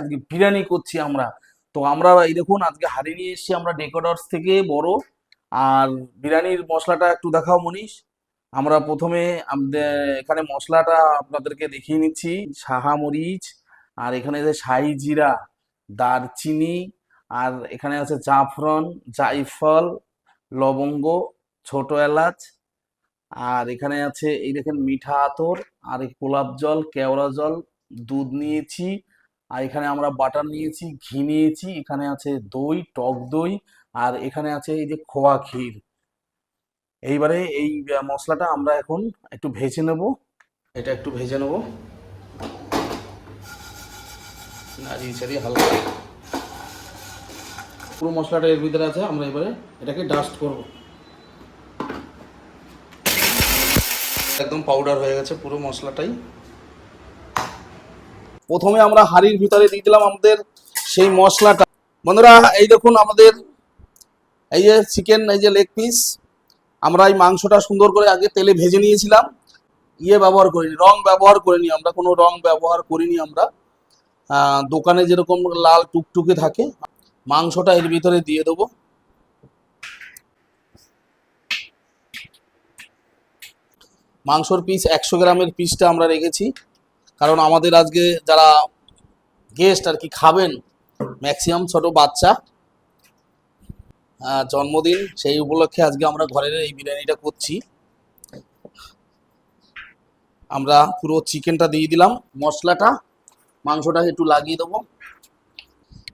আজকে বিরিয়ানি করছি আমরা। তো আমরা এই দেখুন, আজকে হাড়ি নিয়ে এসেছি আমরা ডেকোডার্স থেকে বড়। আর বিরিয়ানির মশলাটা একটু দেখাও মনীষ। আমরা প্রথমে এখানে মশলাটা আপনাদেরকে দেখিয়ে নিচ্ছি। সাহা মরিচ, আর এখানে আছে শাহি জিরা, দারচিনি, আর এখানে আছে জাফরন জায়ফল লবঙ্গ, ছোট এলাচ। আর এখানে আছে, এই দেখেন মিঠা আতর, আর গোলাপ জল, কেওড়া জল, দুধ নিয়েছি। আর এখানে আমরা বাটার নিয়েছি, ঘি নিয়েছি, এখানে আছে দই, টক দই, আর এখানে আছে এই যে খোয়া ক্ষীর। এইবারে এই মশলাটা আমরা এখন একটু ভেজে নেব। এটা একটু ভেজে নেব। নাড়িয়ে চাড়িয়ে হালকা। পুরো মশলাটা এর ভিতরে আছে, আমরা এবারে এটাকে ডাস্ট করব। একদম পাউডার হয়ে গেছে পুরো মশলাটাই। প্রথমে আমরা হাঁড়ির ভিতরে দিয়ে দিলাম আমাদের সেই মশলাটা। বন্ধুরা, এই দেখুন আমাদের এই যে চিকেন এই যে লেগ পিস আমরা এই মাংসটা সুন্দর করে আগে তেলে ভেজে নিয়েছিলাম। ইয়ে ব্যবহার করিনি, রং ব্যবহার করিনি আমরা, কোনো রং ব্যবহার করিনি আমরা। দোকানে যেরকম লাল টুকটুকে থাকে, মাংসটা এর ভিতরে দিয়ে দেবো। মাংসর পিস একশো গ্রামের পিসটা আমরা রেখেছি। কারণ আমাদের আজকে যারা গেস্ট আর কি খাবেন ম্যাক্সিমাম ছোট বাচ্চা জন্মদিন সেই উপলক্ষে আজকে আমরা ঘরের এই বিরিয়ানিটা করছি। আমরা পুরো চিকেনটা দিয়ে দিলাম, মশলাটা, মাংসটা একটু লাগিয়ে দেবো।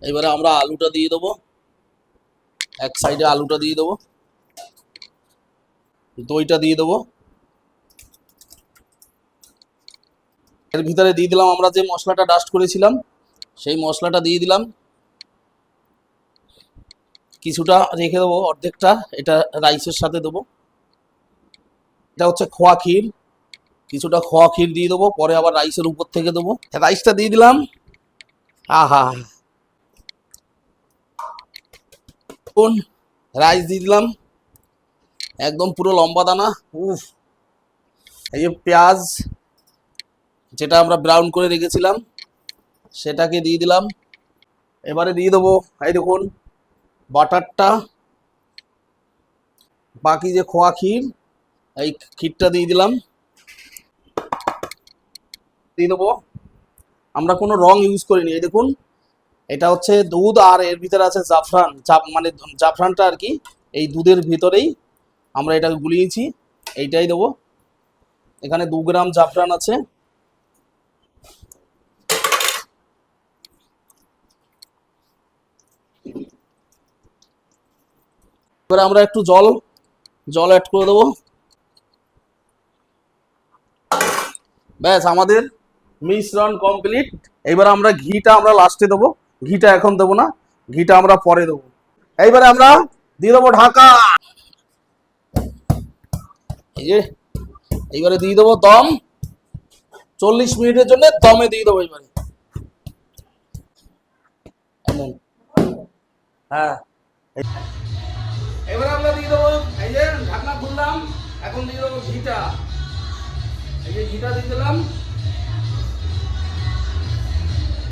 এবারে আমরা আলুটা দিয়ে দেবো, এক সাইডে আলুটা দিয়ে দেবো, দইটা দিয়ে দেবো। এর ভিতরে দিয়ে দিলাম আমরা যে মশলাটা ডাস্ট করেছিলাম, সেই মশলাটা দিয়ে দিলাম। কিছুটা রেখে দেবো অর্ধেকটা, এটা রাইসের সাথে দেবো। এটা হচ্ছে খোয়া ক্ষীর, কিছুটা খোয়া ক্ষীর দিয়ে দেবো, পরে আবার রাইসের উপর থেকে দেবো। রাইসটা দিয়ে দিলাম। আহা। কোন রাইস দিয়ে দিলাম। একদম পুরো লম্বা দানা, উফ। এই পেঁয়াজ যেটা আমরা ব্রাউন করে রেখেছিলাম, সেটাকে দিয়ে দিলাম। এবারে দিয়ে দেবো, এই দেখুন, বাটারটা। বাকি যে খোয়া ক্ষীর, এই ক্ষীরটা দিয়ে দিলাম। দিয়ে দেবো। আমরা কোনো রং ইউজ করিনি, এই দেখুন। এটা হচ্ছে দুধ আর এর ভিতরে আছে জাফরান। জাফ মানে জাফরানটা আর কি, এই দুধের ভিতরেই আমরা এটা গুলিয়েছি। এইটাই দেবো। এখানে দু গ্রাম জাফরান আছে। এবারে আমরা একটু জল জল অ্যাড করে দেবো। ব্যাস, আমাদের মিশ্রণ কমপ্লিট এবার আমরা ঘিটা আমরা লাস্টে দেবো। ঘিটা এখন দেবো না, ঘিটা আমরা পরে দেবো। এইবারে আমরা দিয়ে দেবো ঢাকা। এই যে, এইবারে দিয়ে দেবো দম। চল্লিশ মিনিটের জন্য দমে দিয়ে দেবো এবারে হ্যাঁ। এবারে আমরা দিয়ে দেবো এই যে ঢাকনা খুললাম, এখন দিয়ে দেবো ঘিটা। এই যে ঘিটা দিয়ে দিলাম।